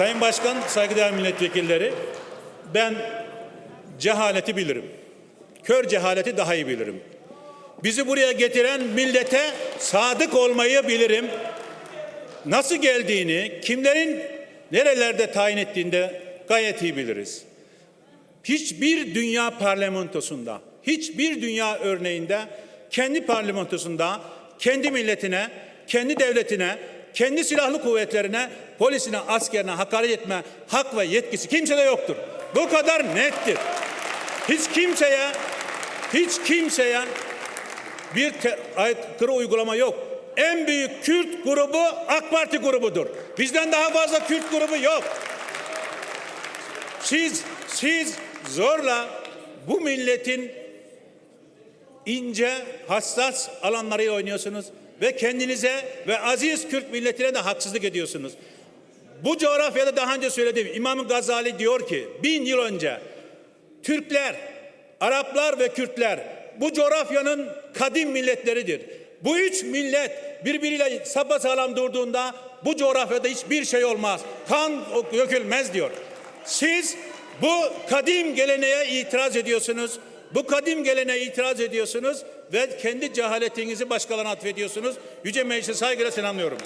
Sayın Başkan, saygıdeğer milletvekilleri, ben cehaleti bilirim. Kör cehaleti daha iyi bilirim. Bizi buraya getiren millete sadık olmayı bilirim. Nasıl geldiğini, kimlerin nerelerde tayin ettiğinde gayet iyi biliriz. Hiçbir dünya parlamentosunda, hiçbir dünya örneğinde kendi parlamentosunda kendi milletine, kendi devletine, kendi silahlı kuvvetlerine, polisine, askerine hakaret etme hak ve yetkisi kimsede yoktur. Bu kadar nettir. Hiç kimseye, hiç kimseye bir aykırı uygulama yok. En büyük Kürt grubu AK Parti grubudur. Bizden daha fazla Kürt grubu yok. Siz siz zorla bu milletin ince, hassas alanları oynuyorsunuz ve kendinize ve aziz Kürt milletine de haksızlık ediyorsunuz. Bu coğrafyada daha önce söylediğim İmam Gazali diyor ki bin yıl önce Türkler, Araplar ve Kürtler bu coğrafyanın kadim milletleridir. Bu üç millet birbiriyle sapasağlam durduğunda bu coğrafyada hiçbir şey olmaz. Kan dökülmez diyor. Siz bu kadim geleneğe itiraz ediyorsunuz. Bu kadim geleneğe itiraz ediyorsunuz ve kendi cehaletinizi başkalarına atfediyorsunuz. Yüce Meclisi saygıyla selamlıyorum.